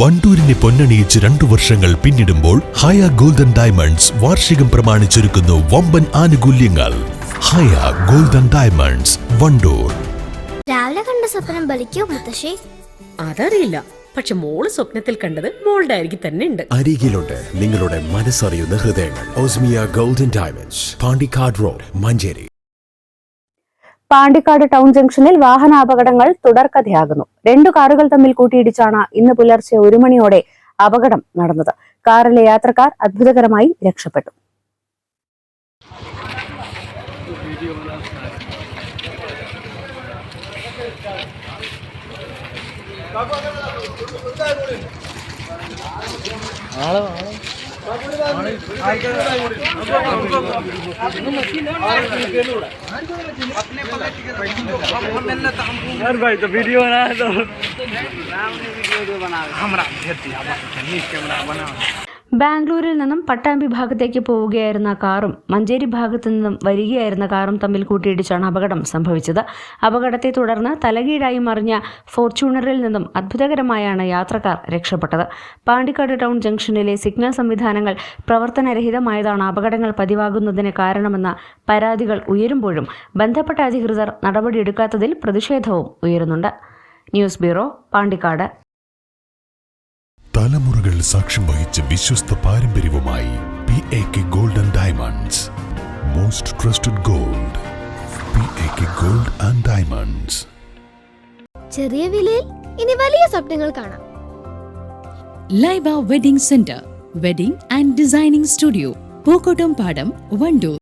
വണ്ടൂരിനെ പൊന്നണിയിച്ച് രണ്ടു വർഷങ്ങൾ പിന്നിടുമ്പോൾ ഹയ ഗോൾഡൻ ഡയമണ്ട്സ് വാർഷികം പ്രമാണിച്ചൊരുക്കുന്നു വമ്പൻ ആനുകൂല്യങ്ങൾ. Haya golden diamonds Wandoor. രാവിലെ കണ്ട സ്വപ്നം ബലിക്കോ മുത്തശ്ശി? അതറിയില്ല. പക്ഷെ മോൾ സ്വപ്നത്തിൽ കണ്ടത് മോളുടെ അരികിൽ തന്നെ ഉണ്ട്. അരികിലുണ്ട്. നിങ്ങളുടെ മനസ്സറിയുന്ന ഹൃദയങ്ങൾ. Osmia golden diamonds Pandikkad road Manjeri. Pandikkad town ജംഗ്ഷനിൽ വാഹനാപകടങ്ങൾ തുടർക്കഥയാകുന്നു. രണ്ടു കാറുകൾ തമ്മിൽ കൂട്ടിയിടിച്ചാണ് ഇന്ന് പുലർച്ചെ ഒരു മണിയോടെ അപകടം നടന്നത്. കാറിലെ യാത്രക്കാർ അത്ഭുതകരമായി രക്ഷപ്പെട്ടു. ആളോ ആളോ અરે ભાઈ તો વીડિયો ના તો હમણાં કેમેરા બનાવે ബാംഗ്ലൂരിൽ നിന്നും പട്ടാമ്പി ഭാഗത്തേക്ക് പോവുകയായിരുന്ന കാറും മഞ്ചേരി ഭാഗത്തു നിന്നും വരികയായിരുന്ന കാറും തമ്മിൽ കൂട്ടിയിടിച്ചാണ് അപകടം സംഭവിച്ചത്. അപകടത്തെ തുടർന്ന് തലകീഴായി മറിഞ്ഞ ഫോർച്യൂണറിൽ നിന്നും അത്ഭുതകരമായാണ് യാത്രക്കാർ രക്ഷപ്പെട്ടത്. പാണ്ടിക്കാട് ടൗൺ ജംഗ്ഷനിലെ സിഗ്നൽ സംവിധാനങ്ങൾ പ്രവർത്തനരഹിതമായതാണ് അപകടങ്ങൾ പതിവാകുന്നതിന് കാരണമെന്ന പരാതികൾ ഉയരുമ്പോഴും ബന്ധപ്പെട്ട അധികൃതർ നടപടിയെടുക്കാത്തതിൽ പ്രതിഷേധവും ഉയരുന്നുണ്ട്. News bureau Pandikkad. തലമുറകൾ സാക്ഷ്യം വഹിച്ച വിശ്വസ്ത പാരമ്പര്യവുമായി P A K golden diamonds most trusted gold P A K gold and diamonds ചെറിയ വിലയിൽ ഇനി വലിയ സ്വപ്നങ്ങൾ കാണാം. Laiba wedding centre wedding and designing studio Pookkottumpadam Wandoor